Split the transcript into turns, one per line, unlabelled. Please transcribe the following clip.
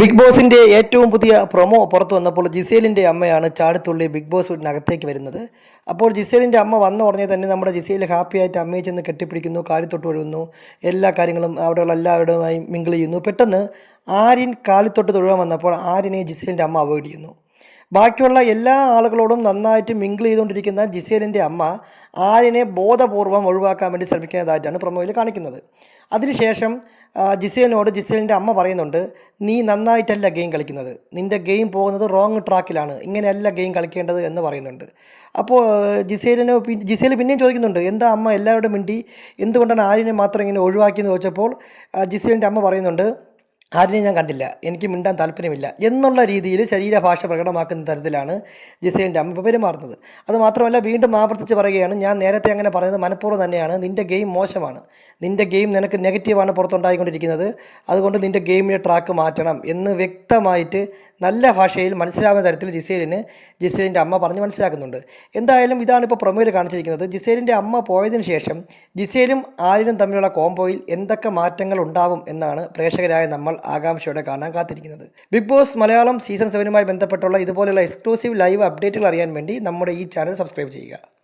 Big ബോസിന്റെ ഏറ്റവും പുതിയ പ്രൊമോ പുറത്തു വന്നപ്പോൾ ജിസേലിന്റെ അമ്മയാണ് ചാടിത്തുള്ളി ബിഗ് ബോസ് വീടിനകത്തേക്ക് വരുന്നത്. അപ്പോൾ ജിസേലിന്റെ അമ്മ വന്ന ഉടനെ തന്നെ നമ്മുടെ ജിസേൽ ഹാപ്പിയായിട്ട് അമ്മയെ ചെന്ന് കെട്ടിപ്പിടിക്കുന്നു കാലിത്തൊട്ട് ഒഴുകുന്നു എല്ലാ കാര്യങ്ങളും അവിടെയുള്ള എല്ലാവരുമായി മിങ്കിൾ ചെയ്യുന്നു. പെട്ടെന്ന് ആര്യൻ കാലിത്തൊട്ട് തൊഴുവാൻ വന്നപ്പോൾ ആര്യനെ ജിസേലിന്റെ അമ്മ അവോയ്ഡ് ചെയ്യുന്നു. ബാക്കിയുള്ള എല്ലാ ആളുകളോടും നന്നായിട്ട് മിങ്കിൾ ചെയ്തുകൊണ്ടിരിക്കുന്ന ജിസേലിന്റെ അമ്മ ആര്യനെ ബോധപൂർവം ഒഴിവാക്കാൻ വേണ്ടി ശ്രമിക്കുന്നതായിട്ടാണ് പ്രൊമോയിൽ കാണിക്കുന്നത്. അതിനുശേഷം ജിസേലിനോട് ജിസേലിന്റെ അമ്മ പറയുന്നുണ്ട് നീ നന്നായിട്ടല്ല ഗെയിം കളിക്കുന്നത്. നിന്റെ ഗെയിം പോകുന്നത് റോങ് ട്രാക്കിലാണ് ഇങ്ങനെയല്ല ഗെയിം കളിക്കേണ്ടത് എന്ന് പറയുന്നുണ്ട്. അപ്പോൾ ജിസേലിന് ജിസേൽ പിന്നെയും ചോദിക്കുന്നുണ്ട് എന്താ അമ്മ എല്ലാവരോടും മിണ്ടി? എന്തുകൊണ്ടാണ് ആര്യനെ മാത്രം ഇങ്ങനെ ഒഴിവാക്കിയെന്ന് ചോദിച്ചപ്പോൾ? ജിസേലിന്റെ അമ്മ പറയുന്നുണ്ട് ആരിനെ ഞാൻ കണ്ടില്ല. എനിക്ക് മിണ്ടാൻ താല്പര്യമില്ല. എന്നുള്ള രീതിയിൽ ശരീരഭാഷ പ്രകടമാക്കുന്ന തരത്തിലാണ് ജിസേന്റെ അമ്മ പെരുമാറുന്നത്. അതുമാത്രമല്ല വീണ്ടും ആവർത്തിച്ച് പറയുകയാണ് ഞാൻ നേരത്തെ അങ്ങനെ പറയുന്നത് മനഃപൂർവം തന്നെയാണ്. നിന്റെ ഗെയിം മോശമാണ്. നിന്റെ ഗെയിം നിനക്ക് നെഗറ്റീവാണ് പുറത്തുണ്ടായിക്കൊണ്ടിരിക്കുന്നത്. അതുകൊണ്ട് നിന്റെ ഗെയിമിന്റെ ട്രാക്ക് മാറ്റണം എന്ന് വ്യക്തമായിട്ട് നല്ല ഭാഷയിൽ മനസ്സിലാവുന്ന തരത്തിൽ ജിസേലിന് ജിസേലിന്റെ അമ്മ പറഞ്ഞ് മനസ്സിലാക്കുന്നുണ്ട്. എന്തായാലും ഇതാണ് ഇപ്പോൾ പ്രൊമോയിൽ കാണിച്ചിരിക്കുന്നത്. ജിസേലിന്റെ അമ്മ പോയതിനു ശേഷം ജിസേലും ആരിനും തമ്മിലുള്ള കോംബോയിൽ എന്തൊക്കെ മാറ്റങ്ങൾ ഉണ്ടാവും എന്നാണ് പ്രേക്ഷകരായ നമ്മൾ ആകാംക്ഷയോടെ കാണാൻ കാത്തിരിക്കുന്നത്. ബിഗ് ബോസ് മലയാളം സീസൺ സെവനുമായി ബന്ധപ്പെട്ടുള്ള ഇതുപോലെയുള്ള എക്സ്ക്ലൂസീവ് ലൈവ് അപ്ഡേറ്റുകൾ അറിയാൻ വേണ്ടി നമ്മുടെ ഈ ചാനൽ സബ്സ്ക്രൈബ് ചെയ്യുക.